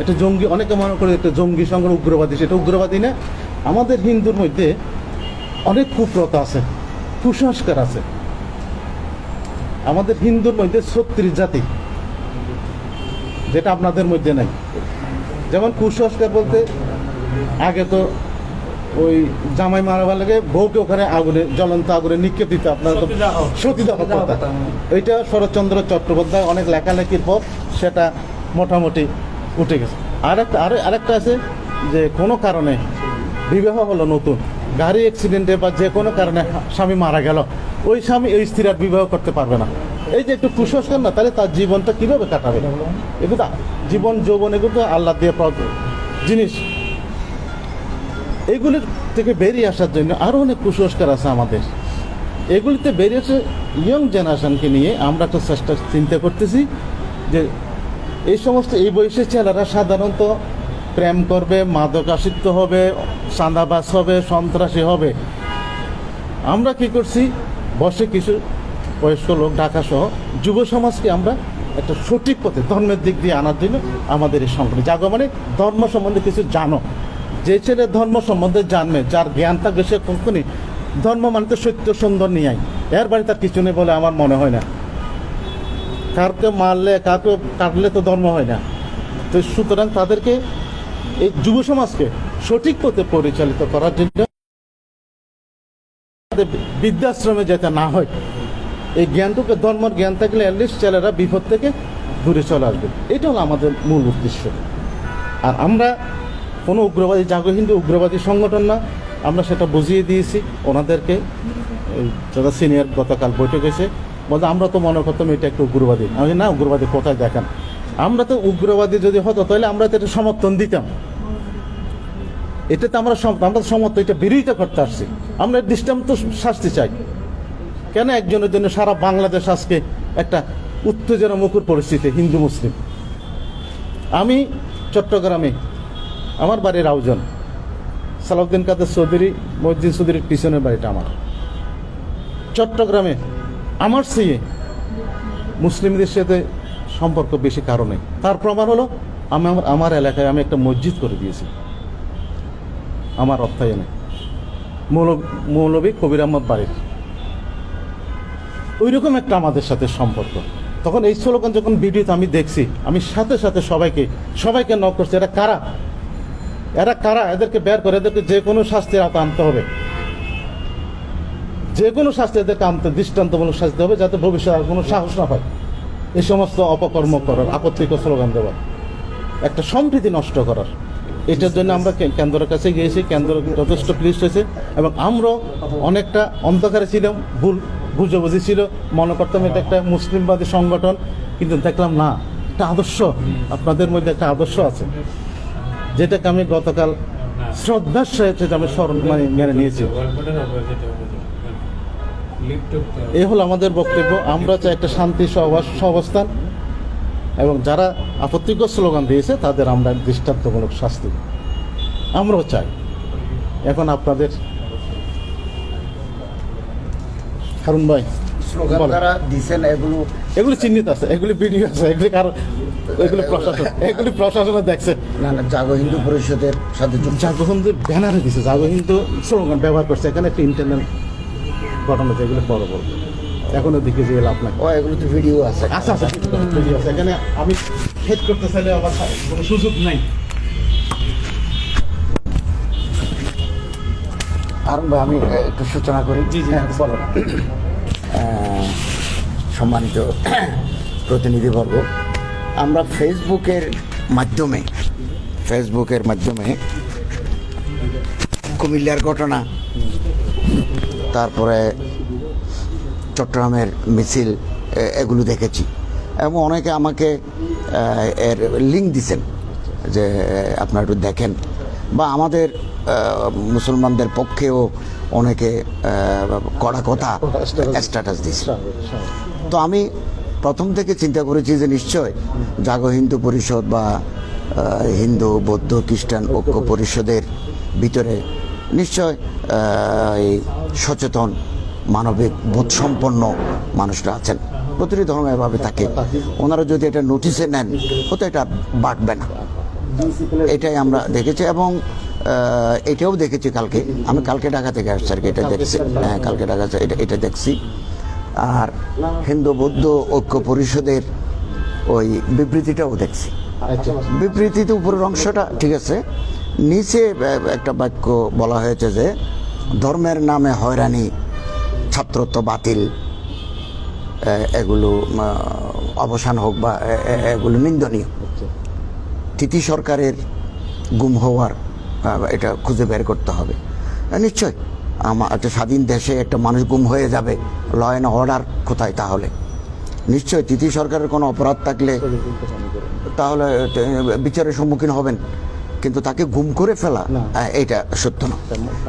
এটা জঙ্গি অনেকে মনে করে একটা জঙ্গি সংগ্রহ উগ্রবাদী সেটা উগ্রবাদী না। আমাদের হিন্দুর মধ্যে অনেক কুপ্রতা আছে কুসংস্কার আছে। আমাদের হিন্দুর মধ্যে ছত্রিশ জাতি যেটা আপনাদের মধ্যে নাই। যেমন কুসংস্কার বলতে আগে তো ওই জামাই মারাবার লাগে বউকে ওখানে আগুনে জ্বলন্ত আগুনে নিক্ষেপ দিতে আপনার তো সতীদাহ। এইটা শরৎচন্দ্র চট্টোপাধ্যায় অনেক লেখালেখির পর সেটা মোটামুটি উঠে গেছে। আরেকটা আরে আরেকটা আছে যে কোনো কারণে বিবাহ হলো নতুন, গাড়ি অ্যাক্সিডেন্টে বা যে কোনো কারণে স্বামী মারা গেল, ওই স্বামী ওই স্ত্রী আর বিবাহ করতে পারবে না। এই যে একটু কুসংস্কার না, তাহলে তার জীবনটা কীভাবে কাটাবে? এগুলো জীবন, যৌবন, এগুলো তো আল্লাহ দিয়ে পাওয়া জিনিস। এগুলির থেকে বেরিয়ে আসার জন্য আরও অনেক কুসংস্কার আছে আমাদের। এগুলিতে বেরিয়ে এসে ইয়ং জেনারেশনকে নিয়ে আমরা একটা চেষ্টা চিন্তা করতেছি যে এই সমস্ত এই বয়সের ছেলেরা সাধারণত প্রেম করবে, মাদক আসক্ত হবে চাঁদাবাস হবে, সন্ত্রাসী হবে। আমরা কি করছি? বসে কিছু বয়স্ক লোক ঢাকা সহ যুব সমাজকে আমরা একটা সঠিক পথে ধর্মের দিক দিয়ে আনার জন্য আমাদের এই সংগঠন। জাগো মানে ধর্ম সম্বন্ধে কিছু জানো। যে ছেলে ধর্ম সম্বন্ধে জানবে, যার জ্ঞান থাকবে সে কখনই ধর্ম মানে তো সত্য সুন্দর নিয়ে এর বাড়ি তার কিছু নেই বলে আমার মনে হয় না। কাউকে মারলে কাউকে কাটলে তো ধর্ম হয় না। তো সুতরাং তাদেরকে এই যুব সমাজকে সঠিক পথে পরিচালিত করার জন্য বৃদ্ধাশ্রমে যেতে না হয়, এই জ্ঞানটুকু, ধর্মের জ্ঞান থাকলে অ্যাটলিস্ট ছেলেরা বিপদ থেকে দূরে চলে আসবে। এটা হলো আমাদের মূল উদ্দেশ্য। আর আমরা কোনো উগ্রবাদী, জাগো হিন্দু উগ্রবাদী সংগঠন না, আমরা সেটা বুঝিয়ে দিয়েছি। ওনাদেরকে যারা সিনিয়র গতকাল বৈঠক হয়েছে বলতে আমরা তো মনে করতাম এটা একটা উগ্রবাদী। আমি না, উগ্রবাদী কোথায় দেখান? আমরা তো উগ্রবাদী যদি হতো, তাহলে আমরা তো এটা সমর্থন দিতাম। এটাতে আমরা আমরা তো সমর্থন এটা বিরোধিতা করতে আসছি। আমরা দৃষ্টান্ত শাস্তি চাই। কেন একজনের জন্য সারা বাংলাদেশ আজকে একটা উত্তেজনা মুখর পরিস্থিতি, হিন্দু মুসলিম? আমি চট্টগ্রামে, আমার বাড়ির আউজন, সালাউদ্দিন কাদের চৌধুরী মহিদ্দিন চৌধুরীর পিছনের বাড়িটা আমার। চট্টগ্রামে আমার চেয়ে মুসলিমদের সাথে সম্পর্ক বেশি কারণে তার প্রমাণ হলো, আমি আমার আমার এলাকায় আমি একটা মসজিদ করে দিয়েছি। আমার অর্থায়নে মৌলব- কবির আহমদ বাড়ির। ওই রকম একটা আমাদের সাথে সম্পর্ক। তখন এই স্লোগান যখন ভিডিওতে আমি দেখছি, আমি সাথে সাথে সবাইকে সবাইকে নক করছি, এরা কারা? এরা কারা? এদেরকে বের করে, এদেরকে যে কোনো শাস্তির আওতা আনতে হবে। যে কোনো শাস্তি এদেরকে আনতে দৃষ্টান্তমূলক শাস্তি হবে যাতে ভবিষ্যতে আর কোনো সাহস না পায়। এই সমস্ত অপকর্ম করার, আপত্তিকর স্লোগান দেওয়ার, একটা সম্প্রীতি নষ্ট করার। এটার জন্য আমরা কেন্দ্রের কাছে গিয়েছি, কেন্দ্র যথেষ্ট প্লিজ হয়েছে এবং আমরাও অনেকটা অন্ধকারে ছিলাম, ভুল বুঝাবুঝি ছিল। মনে করতাম এটা একটা মুসলিমবাদী সংগঠন, কিন্তু দেখলাম না, একটা আদর্শ, আপনাদের মধ্যে একটা আদর্শ আছে, যেটাকে আমি গতকাল শ্রদ্ধার সাথে আমি স্মরণ মানে মেনে নিয়েছি। এই হলো আমাদের বক্তব্য। আমরা চাই একটা শান্তি সহবাস- সহাবস্থান এবং যারা আপত্তিকর স্লোগান দিয়েছে তাদের আমরা দৃষ্টান্তমূলক শাস্তি আমরাও চাই। এখন আপনাদের হারুন ভাই এগুলো এগুলি চিহ্নিত আছে এগুলি ভিডিও আছে এগুলি কারও এগুলি প্রশাসন এগুলি প্রশাসনে দেখছে। না না জাগো হিন্দু পরিষদের সাথে জাগো হিন্দু ব্যানারে দিছে। জাগো হিন্দু স্লোগান ব্যবহার করছে। এখানে একটা ইন্টারনাল ঘটনা এগুলো পরে বলব এখনও দিকে যে লাভ নাই ও এগুলো তো ভিডিও আছে। আচ্ছা আচ্ছা ভিডিও আছে। এখানে আমি হেড করতে চাইলে আবার কোনো সুযোগ নাই। আর ভাই, আমি একটু সূচনা করি। জি, জি। হ্যাঁ, বলো সম্মানিত প্রতিনিধিবর্গ আমরা ফেসবুকের মাধ্যমে ফেসবুকের মাধ্যমে কুমিল্লার ঘটনা তারপরে চট্টগ্রামের মিছিল এগুলো দেখেছি। এবং অনেকে আমাকে এর লিঙ্ক দিছেন যে, আপনারা একটু দেখেন। বা আমাদের মুসলমানদের পক্ষেও অনেকে কড়া কথা স্ট্যাটাস দিছে। তো আমি প্রথম থেকে চিন্তা করেছি যে নিশ্চয় জাগো হিন্দু পরিষদ বা হিন্দু, বৌদ্ধ, খ্রিস্টান ঐক্য পরিষদের ভিতরে নিশ্চয় এই সচেতন মানবিক বোধসম্পন্ন মানুষরা আছেন। প্রতিটি ধর্ম এভাবে থাকে। ওনারা যদি এটা নোটিশে নেন হয়তো এটা বাড়বে না। এটাই আমরা দেখেছি এবং এটাও দেখেছি কালকে। আমি কালকে ঢাকা থেকে আসছি আর কি এটা দেখছি। হ্যাঁ কালকে ঢাকা এটা এটা দেখছি। আর হিন্দু বৌদ্ধ ঐক্য পরিষদের ওই বিবৃতিটাও দেখছি। আচ্ছা। বিবৃতিতে উপরের অংশটা ঠিক আছে নিচে একটা বাক্য বলা হয়েছে যে ধর্মের নামে হয়রানি ছাত্রত্ব বাতিল এগুলো অবসান হোক বা এগুলো নিন্দনীয়। আচ্ছা। তিথি সরকারের গুম হওয়ার এটা খুঁজে বের করতে হবে। নিশ্চয় আমার একটা স্বাধীন দেশে একটা মানুষ গুম হয়ে যাবে ল অ্যান্ড অর্ডার কোথায় তাহলে? নিশ্চয় তিথি সরকারের কোনো অপরাধ থাকলে তাহলে বিচারের সম্মুখীন হবেন। কিন্তু তাকে গুম করে ফেলা। এটা সত্য না।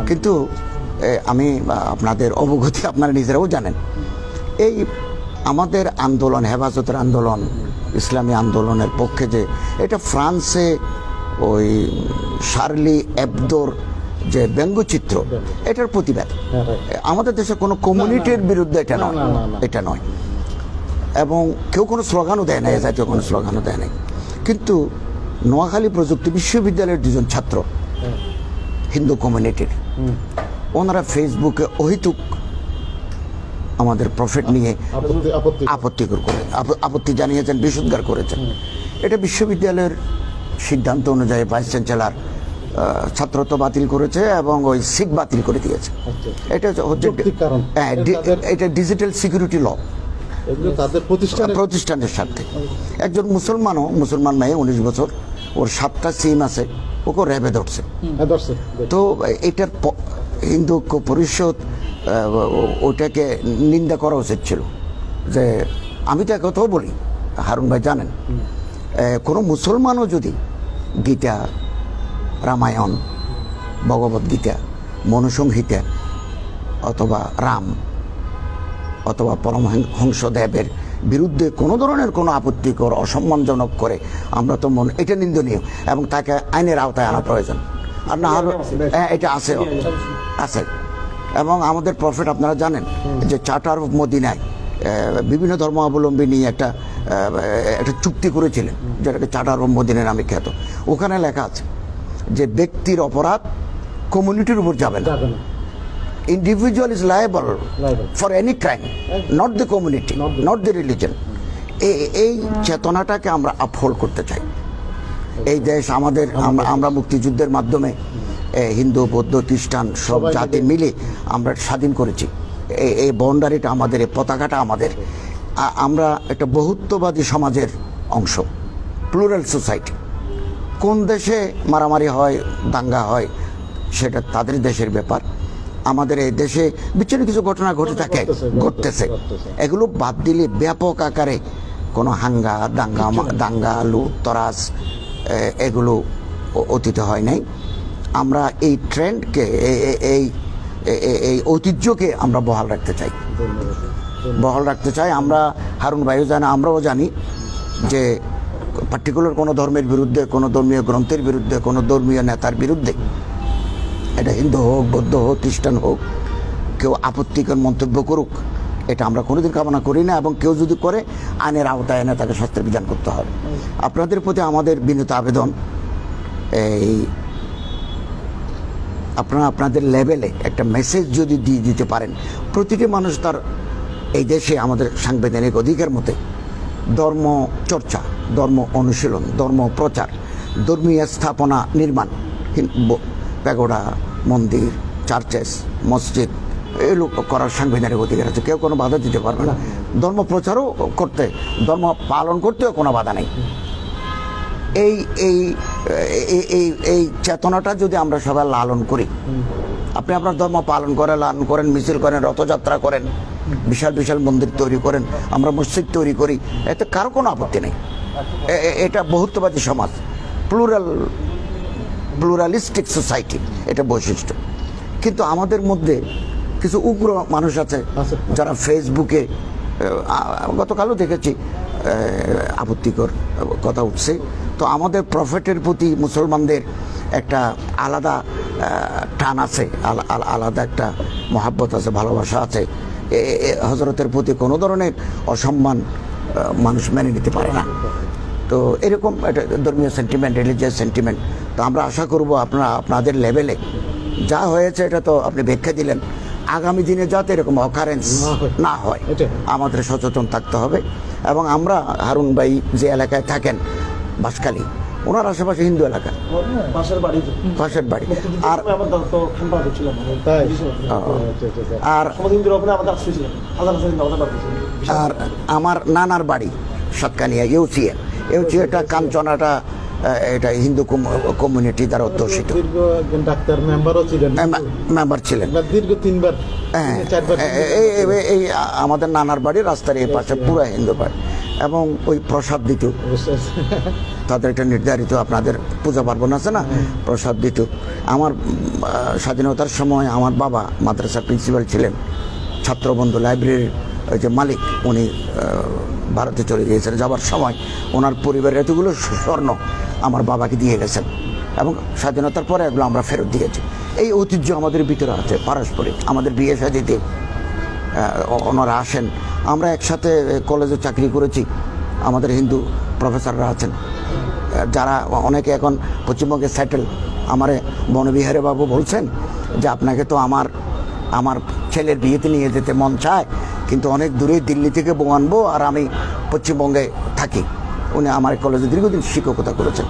কিন্তু আমি আপনাদের অবগতি আপনারা নিজেরাও জানেন। এই আমাদের আন্দোলন হেফাজতের আন্দোলন ইসলামী আন্দোলনের পক্ষে যে এটা ফ্রান্সে ওই শার্লি এবদোর যে ব্যঙ্গচিত্র এটার প্রতিবাদ। হ্যাঁ, আমাদের দেশে কোনো কমিউনিটির বিরুদ্ধে এটা নয়। এটা নয়। এবং কেউ কোনো স্লোগানও দেয় না এ জাতীয় কোনো স্লোগানও দেয় নাই। কিন্তু নোয়াখালী প্রযুক্তি বিশ্ববিদ্যালয়ের দুজন ছাত্র হিন্দু কমিউনিটির। ওনারা ফেসবুকে অহিতুক আমাদের প্রফিট নিয়ে আপত্তি আপত্তি। আপত্তিকর করে আপত্তি জানিয়েছেন বিশুদ্ধার করেছেন। এটা বিশ্ববিদ্যালয়ের সিদ্ধান্ত অনুযায়ী ভাইস চ্যান্সেলার ছাত্রত্ব বাতিল করেছে এবং ওই সিট বাতিল করে দিয়েছে। আচ্ছা। এটা হচ্ছে হ্যাঁ, এটা ডিজিটাল সিকিউরিটি ল প্রতিষ্ঠানের স্বার্থে। একজন মুসলমানও মুসলমান মেয়ে উনিশ বছর ওর সাতটা সিম আছে ওকে র্যাবে ধরছে। হ্যাঁ তো এটার হিন্দু ঐক্য পরিষদ ওইটাকে নিন্দা করা উচিত ছিল। যে আমি তো একথাও বলি, হারুন ভাই জানেন কোনো মুসলমানও যদি গীতা, রামায়ণ ভগবদ গীতা, মনুসংহিতা অথবা রাম অথবা পরমহংস দেবের বিরুদ্ধে কোনো ধরনের কোনো আপত্তিকর অসম্মানজনক করে, আমরা তো মন, এটা নিন্দনীয় এবং তাকে আইনের আওতায় আনা প্রয়োজন। আর না হলে হ্যাঁ এটা আছে। আছে। এবং আমাদের প্রফিট আপনারা জানেন যে চার্টার অফ মদিনায় বিভিন্ন ধর্মাবলম্বী নিয়ে একটা একটা চুক্তি করেছিলেন যেটাকে চার্টার অফ মদিনা নামে খ্যাত। ওখানে লেখা আছে যে ব্যক্তির অপরাধ কমিউনিটির উপর যাবে না। যাবে না। Individual is liable Liable. for any crime not the not the religion. এ- এই চেতনাটাকে আমরা আপহোল্ড করতে চাই। এই দেশ আমাদের আমরা- মুক্তিযুদ্ধের মাধ্যমে হিন্দু বৌদ্ধ খ্রিস্টান সব জাতি মিলে- আমরা স্বাধীন করেছি। এই- এই বাউন্ডারিটা আমাদের এই পতাকাটা আমাদের। আমরা একটা বহুত্ববাদী সমাজের অংশ প্লুরাল সোসাইটি কোন দেশে মারামারি হয় দাঙ্গা হয় সেটা তাদের দেশের ব্যাপার। আমাদের এই দেশে বিচ্ছিন্ন কিছু ঘটনা ঘটে থাকে ঘটতেছে। এগুলো বাদ দিলে ব্যাপক আকারে কোনো হাঙ্গা দাঙ্গা দাঙ্গা লুট তরাস এ, এগুলো অতীত হয় নাই। আমরা এই ট্রেন্ডকে এই এই ঐতিহ্যকে আমরা বহাল রাখতে চাই। বহাল রাখতে চাই। আমরা, হারুন ভাইও জানে, আমরাও জানি যে পার্টিকুলার কোনো ধর্মের বিরুদ্ধে, কোনো ধর্মীয় গ্রন্থের বিরুদ্ধে, কোনো ধর্মীয় নেতার বিরুদ্ধে, এটা হিন্দু হোক, বৌদ্ধ হোক, খ্রিস্টান হোক, কেউ আপত্তিকর মন্তব্য করুক এটা আমরা কোনোদিন কামনা করি না এবং কেউ যদি করে, আইনের আওতায় এনে তাকে শাস্তির বিধান করতে হবে। আপনাদের প্রতি আমাদের বিনীত আবেদন, এই আপনারা আপনাদের লেভেলে একটা মেসেজ যদি দিয়ে দিতে পারেন, প্রতিটি মানুষ তার এই দেশে আমাদের সাংবিধানিক অধিকার মতে ধর্ম চর্চা, ধর্ম অনুশীলন, ধর্ম প্রচার, ধর্মীয় স্থাপনা নির্মাণ প্যাগোডা, মন্দির, চার্চেস, মসজিদ এগুলো করার সাংবিধানিক অধিকার আছে। কেউ কোনো বাধা দিতে পারবে না। ধর্ম প্রচারও করতে, ধর্ম পালন করতেও কোনো বাধা নেই। এই এই এই- এই এই চেতনাটা যদি আমরা সবাই লালন করি, আপনি আপনার ধর্ম পালন করেন, লালন করেন, মিছিল করেন, রথযাত্রা করেন, বিশাল বিশাল মন্দির তৈরি করেন, আমরা মসজিদ তৈরি করি, এতে কারও কোনো আপত্তি নেই। এটা বহুত্ববাদী সমাজ, প্লুরাল, প্লুরালিস্টিক সোসাইটি, এটা বৈশিষ্ট্য। কিন্তু আমাদের মধ্যে কিছু উগ্র মানুষ আছে। যারা ফেসবুকে গতকালও দেখেছি আপত্তিকর কথা উঠছে। তো আমাদের প্রফেটের প্রতি মুসলমানদের একটা আলাদা টান আছে আলা- আলা- আলাদা একটা মহাব্বত আছে ভালোবাসা আছে। হজরতের প্রতি কোনো ধরনের অসম্মান মানুষ মেনে নিতে পারে না। তো এরকম একটা ধর্মীয় সেন্টিমেন্ট রিলিজিয়াস সেন্টিমেন্ট তো আমরা আশা করব আপনারা আপনাদের লেভেলে যা হয়েছে এটা তো আপনি ব্যাখ্যা দিলেন। আগামী দিনে যাতে এরকম অকারেন্স না হয়। হয়। আমাদের সচেতন থাকতে হবে। এবং আমরা হারুন ভাই যে এলাকায় থাকেন বাসকালী ওনার আশেপাশে হিন্দু এলাকা। পাশের বাড়ি আর আচ্ছা, আচ্ছা, আচ্ছা। আর। আর আমার নানার বাড়ি সাতকানিয়া ইউসিয়া ইউসিয়াটা কাঞ্চনাটা এটা হিন্দু কমিউনিটি দ্বারা অধ্যুষিত মেম্বার ছিলেন। দীর্ঘ তিনবার হ্যাঁ, এই- আমাদের নানার বাড়ি রাস্তার এই পাশে পুরো হিন্দু বাড়ি। এবং ওই প্রসাদ দিত তাদের একটা নির্ধারিত আপনাদের পূজা পার্বণ আছে না? প্রসাদ দিত আমার স্বাধীনতার সময় আমার বাবা মাদ্রাসার প্রিন্সিপাল ছিলেন। ছাত্রবন্ধু লাইব্রেরির ওই যে মালিক উনি ভারতে চলে গিয়েছেন। যাবার সময় ওনার পরিবারের এতগুলো স্বর্ণ আমার বাবাকে দিয়ে গেছেন এবং স্বাধীনতার পরে এগুলো আমরা ফেরত দিয়েছি। এই ঐতিহ্য আমাদের ভিতরে আছে পারস্পরিক। আমাদের বিয়ে শাদিতে ওনারা আসেন। আমরা একসাথে কলেজে চাকরি করেছি। আমাদের হিন্দু প্রফেসররা আছেন। যারা অনেকে এখন পশ্চিমবঙ্গে সেটেল আমারে বনবিহারে বাবু বলছেন যে, আপনাকে তো আমার আমার ছেলের বিয়েতে নিয়ে যেতে মন চায়। কিন্তু অনেক দূরে দিল্লি থেকে বউ আনব আর আমি পশ্চিমবঙ্গে থাকি। উনি আমার কলেজে দীর্ঘদিন শিক্ষকতা করেছেন।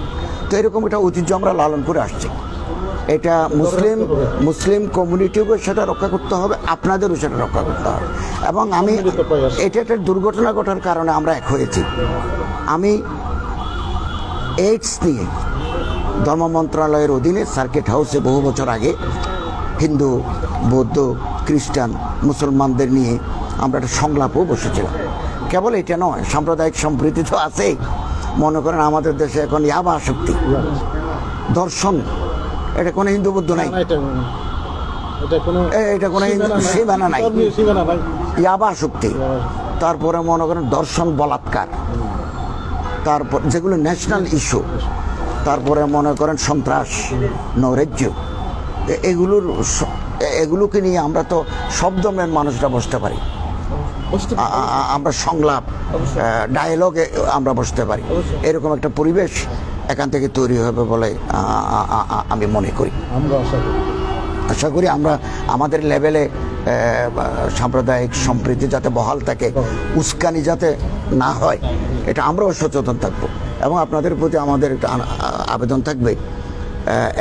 তো এরকম একটা ঐতিহ্য আমরা লালন করে আসছি। এটা মুসলিম মুসলিম কমিউনিটিকেও সেটা রক্ষা করতে হবে, আপনাদেরও সেটা রক্ষা করতে হবে। এবং আমি এটা একটা দুর্ঘটনা ঘটার কারণে আমরা এক হয়েছি। আমি এইডস নিয়ে ধর্ম মন্ত্রণালয়ের অধীনে সার্কিট হাউসে বহু বছর আগে হিন্দু, বৌদ্ধ, খ্রিস্টান, মুসলমানদের নিয়ে আমরা একটা সংলাপও বসেছিলাম। কেবল এটা নয় সাম্প্রদায়িক সম্প্রীতি তো আছেই। মনে করেন আমাদের দেশে এখন ইয়াবা আসক্তি। দর্শন এটা কোনো হিন্দু বৌদ্ধ নাই এটা কোনো সীমানা নাই। ইয়াবা আসক্তি। তারপরে মনে করেন দর্শন বলাৎকার। তারপর যেগুলো ন্যাশনাল ইস্যু তারপরে মনে করেন সন্ত্রাস নৈরাজ্য এগুলোর এগুলোকে নিয়ে আমরা তো সব ধর্মের মানুষরা বসতে পারি। আমরা সংলাপ ডায়ালগে আমরা বসতে পারি। এরকম একটা পরিবেশ এখান থেকে তৈরি হবে বলে আমি মনে করি। আমরা আশা করি। আশা করি আমরা আমাদের লেভেলে সাম্প্রদায়িক সম্প্রীতি যাতে বহাল থাকে উস্কানি যাতে না হয় এটা আমরাও সচেতন থাকব। এবং আপনাদের প্রতি আমাদের একটা আবেদন থাকবে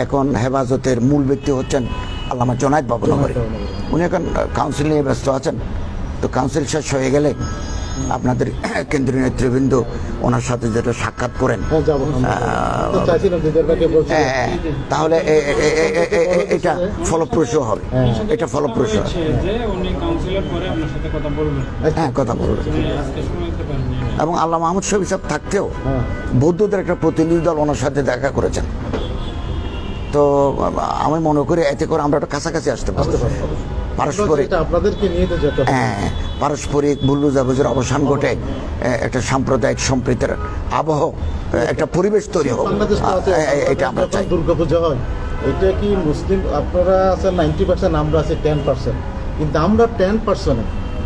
এখন হেফাজতের মূল ব্যক্তি হচ্ছেন আল্লামা জনায়দ বাবুনগরী। উনি এখন কাউন্সিল নিয়ে ব্যস্ত আছেন। তো কাউন্সিল শেষ হয়ে গেলে আপনাদের কেন্দ্রীয় নেতৃবৃন্দ ওনার সাথে যেটা সাক্ষাৎ করেন হ্যাঁ বলছি হ্যাঁ, তাহলে এটা ফলপ্রসূ হবে। এটা ফলপ্রসূ হবে। হ্যাঁ কথা বলবেন এবং আল্লাহ মাহমুদ শফি সাহেব থাকতেও হ্যাঁ। বৌদ্ধদের একটা প্রতিনিধি দল ওনার সাথে দেখা করেছেন। তো আমি মনে করি এতে করে আমরা একটা কাছাকাছি আসতে পারব। পারস্পরিক আপনাদেরকে নিয়ে যেতে হ্যাঁ পারস্পরিক ভুল বুঝাবুঝির অবসান ঘটে একটা সাম্প্রদায়িক সম্প্রীতির আবহ একটা পরিবেশ তৈরি হোক। এটা আমরা চাই। দুর্গা পূজা হয় এটা কি মুসলিম আপনারা আছেন নাইনটি পার্সেন্ট আমরা আছি টেন পার্সেন্ট কিন্তু আমরা টেন পার্সেন্টে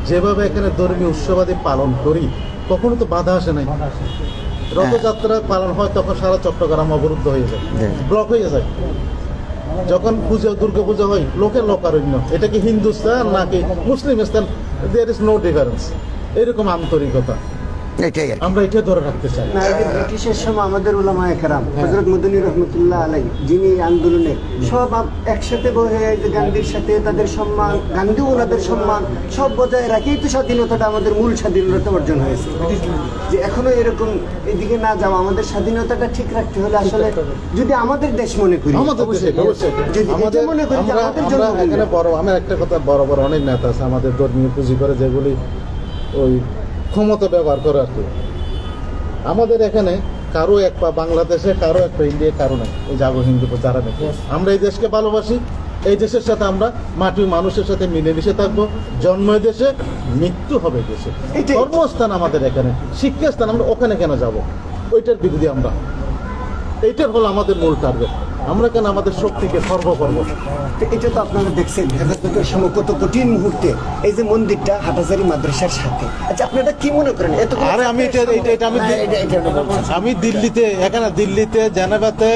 যেভাবে এখানে ধর্মীয় উৎসবাদি পালন করি কখনো তো বাধা আসে নাই। রথযাত্রা পালন হয় তখন সারা চট্টগ্রাম অবরুদ্ধ হয়ে যায় ব্লক হয়ে যায়। যখন পূজা, দুর্গা পূজা হয়, লোকের লোকারণ্য। এটা কি হিন্দুস্তান নাকি মুসলিম স্থান? দেয়ার ইজ নো ডিফারেন্স এরকম আন্তরিকতা। এটাই আমরা এটা ধরে রাখতে চাই। না ব্রিটিশের সময় আমাদের উলামা একরাম হজরত মদনী রহমতুল্লাহ আলাই যিনি আন্দোলনে সব একসাথে বসে গান্ধীর সাথে তাদের সম্মান গান্ধী ওনাদের সম্মান সব বজায় রাখেই তো স্বাধীনতাটা আমাদের মূল স্বাধীনতা অর্জন হয়েছে। যে এখনও এরকম এদিকে না যাওয়া আমাদের স্বাধীনতাটা ঠিক রাখতে হলে আসলে যদি আমাদের দেশ মনে করি আমাদের মনে করি আমাদের জন্য এখানে বড় আমার একটা কথা বড় বড় অনেক নেতা আছে আমাদের ধর্মীয় পুঁজি করে যেগুলি ওই ক্ষমতা ব্যবহার করে আর কি। আমাদের এখানে কারও এক পা বাংলাদেশে কারও এক পা ইন্ডিয়া কারও নাই। এই জাগো হিন্দু যারা নেই আমরা এই দেশকে ভালোবাসি। এই দেশের সাথে আমরা মাটি মানুষের সাথে মিলেমিশে থাকব। জন্ম দেশে মৃত্যু হবে দেশে। কর্মস্থান আমাদের এখানে। শিক্ষাস্থান আমরা ওখানে কেন যাব? ওইটার বিরুদ্ধে আমরা। এইটার হলো আমাদের মূল টার্গেট আমরা কেন আমাদের শক্তিকে সর্ব করব? তো এটা তো আপনারা দেখছেন হেফাজতের সময় কত কঠিন মুহূর্তে এই যে মন্দিরটা হাটাজারি মাদ্রাসার সাথে। আচ্ছা আপনি এটা কি মনে করেন? এত আরে আমি এটা এটা এটা আমি আমি দিল্লিতে এখানে দিল্লিতে জেনেভাতে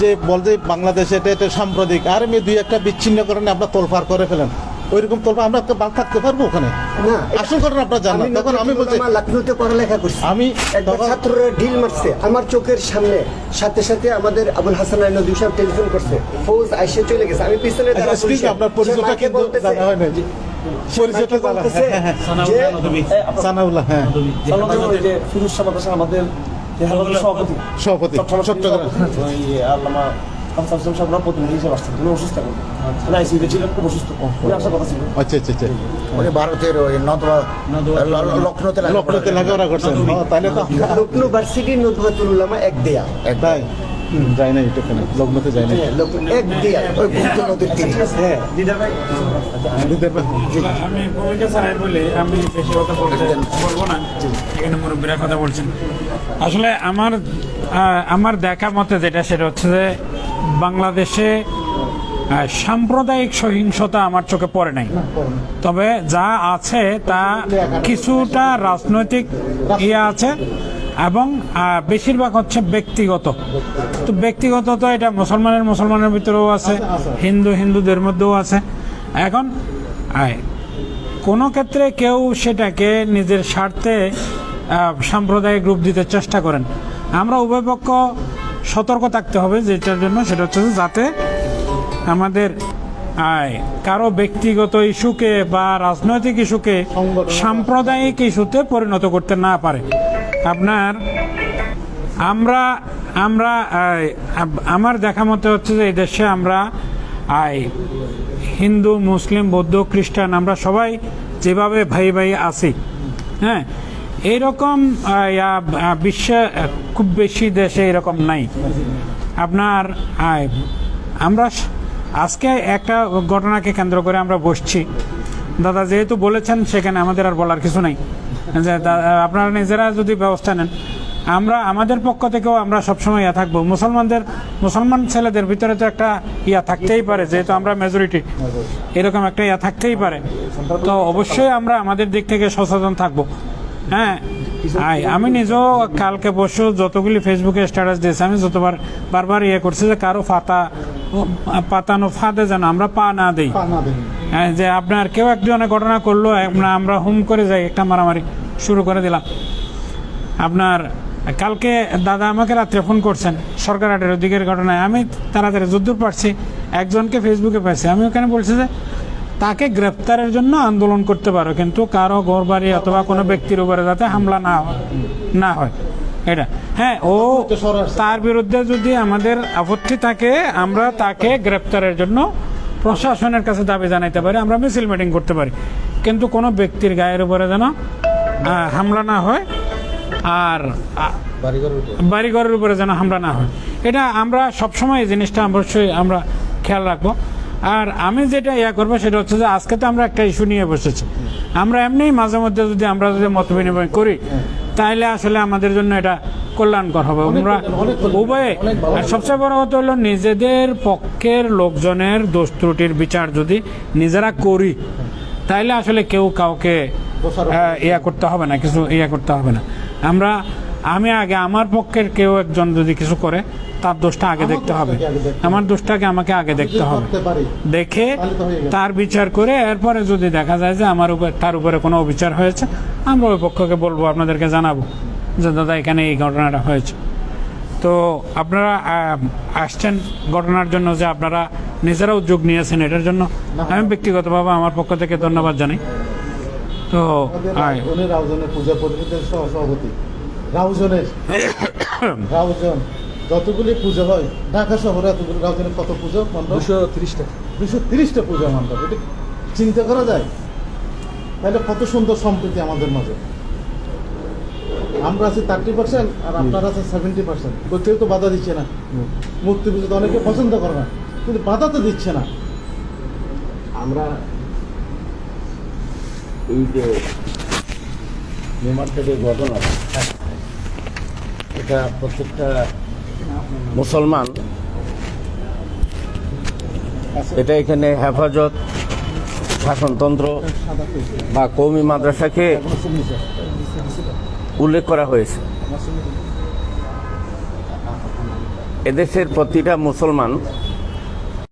যে বলতে বাংলাদেশে এটা এটা সাম্প্রদায়িক আর আমি দুই একটা বিচ্ছিন্ন করেন আপনার তোলফার করে ফেলেন। ওইরকম তোলফা আমরা তো বাদ থাকতে পারব ওখানে। না আসল ঘটনা আপনার জানেন আমি তখন আমি বলছি আমার লখনৌতে পড়ালেখা করছি। আমি একবার ছাত্ররা ঢিল মারছে। আমার চোখের সামনে সাথে সাথে আমাদের আবুল হাসান আলী নদী সাহেব টেলিফোন করছে। ফৌজ আইসে চলে গেছে। আমি পিছনে দাঁড়া আচ্ছা, me, আপনার পরিচয়টা কিন্তু জানা হয় না পরিচয়টা জানা হ্যাঁ। হ্যাঁ সানাউল্লাহ হ্যাঁ। ফিরোজ শাহ আমাদের সভাপতি। সভাপতি চট্টগ্রাম আল্লামা আফসার হোসেন সাহেব প্রতিনিধি হিসেবে আসছেন উনি অসুস্থ এখন? না আইসিউতে ছিলেন খুব অসুস্থ। আসার কথা ছিল। আচ্ছা আচ্ছা আচ্ছা। উনি ভারতের ওই নদবা লখনৌতে লেখাপড়া লখনৌতে লেখাপড়া করছেন। তাহলে তো লখনৌ ভার্সিটি নদওয়াতুল উলামা এক দেয়া তাই? যাই না এটা লগ্নতে যাই না। এক দেয়া ওই গুপ্ত নদীর তীরে। হ্যাঁ। দিদার ভাই আমি ভূমিকা ছাড়াই বলে আমি বেশি কথা বলতে বলব না। এখানে মুরব্বীরা কথা বলছেন। আসলে আমার আহ, আমার দেখা মতে যেটা সেটা হচ্ছে যে বাংলাদেশে সাম্প্রদায়িক সহিংসতা আমার চোখে পড়ে নাই। তবে যা আছে তা কিছুটা রাজনৈতিক ইয়ে আছে। এবং বেশিরভাগ হচ্ছে ব্যক্তিগত। তো ব্যক্তিগত তো এটা মুসলমানের মুসলমানের ভিতরেও আছে হিন্দু হিন্দুদের মধ্যেও আছে। এখন আয়, কোনো ক্ষেত্রে কেউ সেটাকে নিজের স্বার্থে সাম্প্রদায়িক রূপ দিতে চেষ্টা করেন। আমরা উভয় পক্ষ সতর্ক থাকতে হবে যেটার জন্য সেটা হচ্ছে যাতে আমাদের আয় কারও ব্যক্তিগত ইস্যুকে বা রাজনৈতিক ইস্যুকে সাম্প্রদায়িক ইস্যুতে পরিণত করতে না পারে। আপনার, আমরা আমরা আমার দেখা মতে হচ্ছে যে এই দেশে আমরা, আই, হিন্দু, মুসলিম, বৌদ্ধ, খ্রিস্টান, আমরা সবাই যেভাবে ভাই ভাই আছি হ্যাঁ? এইরকম বিশ্বে খুব বেশি দেশে এরকম নাই। আপনার আমরা আজকে একটা ঘটনাকে কেন্দ্র করে আমরা বসছি। দাদা যেহেতু বলেছেন, সেখানে আমাদের আর বলার কিছু নাই। যে আপনারা নিজেরা যদি ব্যবস্থা নেন। আমরা, আমাদের পক্ষ থেকেও আমরা সবসময় ইয়া থাকব। মুসলমানদের, মুসলমান ছেলেদের ভিতরে তো একটা ইয়া থাকতেই পারে, যেহেতু আমরা মেজরিটি এরকম একটা ইয়া থাকতেই পারে। তো অবশ্যই আমরা আমাদের দিক থেকে সচেতন থাকব। হ্যাঁ আমি নিজেও কালকে পরশু যতগুলি ফেসবুকে স্ট্যাটাস দিয়েছি, আমি যতবার, বারবার ইয়ে করছি যে কারও ফাতা পাতানো ফাঁদে যেন আমরা পা না দিই। যে আপনার কেউ একজনে ঘটনা করল আমরা আমরা হুম করে যাই একটা মারামারি শুরু করে দিলাম। আপনার কালকে দাদা আমাকে রাত্রে ফোন করছেন সরকার হাটের দিকের ঘটনায়। আমি তাড়াতাড়ি যদ্দূর পারছি একজনকে ফেসবুকে পাইছি। আমি ওখানে বলছি যে তাকে গ্রেপ্তারের জন্য আন্দোলন করতে পারো কিন্তু কারও ঘর বাড়ি অথবা কোনো ব্যক্তির উপরে যাতে হামলা না হয় না হয়। এটা। হ্যাঁ ও তার বিরুদ্ধে যদি আমাদের আপত্তি থাকে আমরা তাকে গ্রেপ্তারের জন্য প্রশাসনের কাছে দাবি জানাইতে পারি, আমরা মিছিল মিটিং করতে পারি। কিন্তু কোনো ব্যক্তির গায়ের উপরে যেন হামলা না হয় আর বাড়িঘরের উপরে যেন হামলা না হয়। এটা আমরা সবসময় এই জিনিসটা অবশ্যই আমরা খেয়াল রাখব। আর আমি যেটা ইয়া করব সেটা হচ্ছে যে, আজকে তো আমরা একটা ইস্যু নিয়ে বসেছি। আমরা এমনিই মাঝে মধ্যে যদি, আমরা যদি মত বিনিময় করি তাহলে আসলে আমাদের জন্য এটা কল্যাণকর হবে। আমরা উভয়ে আর সবচেয়ে বড় কথা হলো নিজেদের পক্ষের লোকজনের দোষ ত্রুটির বিচার যদি নিজেরা করি তাহলে আসলে কেউ কাউকে ইয়া করতে হবে না কিছু ইয়া করতে হবে না। আমরা আমি আগে আমার পক্ষের কেউ একজন যদি কিছু করে তার দোষটা আগে দেখতে হবে। আমার দোষটাকে আমাকে আগে দেখতে হবে। দেখে। তার বিচার করে এরপরে যদি দেখা যায় যে আমার উপর তার উপরে কোনো অবিচার হয়েছে আমরা ওই পক্ষকে বলব আপনাদেরকে জানাব যে দাদা এখানে এই ঘটনাটা হয়েছে। তো আপনারা আসছেন ঘটনার জন্য যে আপনারা নিজেরা উদ্যোগ নিয়েছেন এটার জন্য। আমি ব্যক্তিগতভাবে আমার পক্ষ থেকে ধন্যবাদ জানাই। তো আয়। উনি রাউজনের পূজা পরিষদের রাউজনের রাউজন যতগুলি পুজো হয় ঢাকা শহরে এতগুলি রাউজনের কত পুজো মণ্ডপ? দুশো তিরিশটা। দুশো তিরিশটা পূজা মণ্ডপ এটা চিন্তা করা যায়? তাহলে কত সুন্দর সম্প্রীতি আমাদের মাঝে। আমরা আছি থার্টি পার্সেন্ট আর আপনারা আছে সেভেন্টি পার্সেন্ট। কেউ তো বাধা দিচ্ছে না। মূর্তি পুজো তো অনেকে পছন্দ করে না কিন্তু বাধা তো দিচ্ছে না। আমরা এই যে নিউমার্কেটের যে ঘটনা এটা প্রত্যেকটা মুসলমান। এটা এখানে হেফাজত, শাসনতন্ত্র বা কৌমি মাদ্রাসাকে উল্লেখ করা হয়েছে। এদেশের প্রতিটা মুসলমান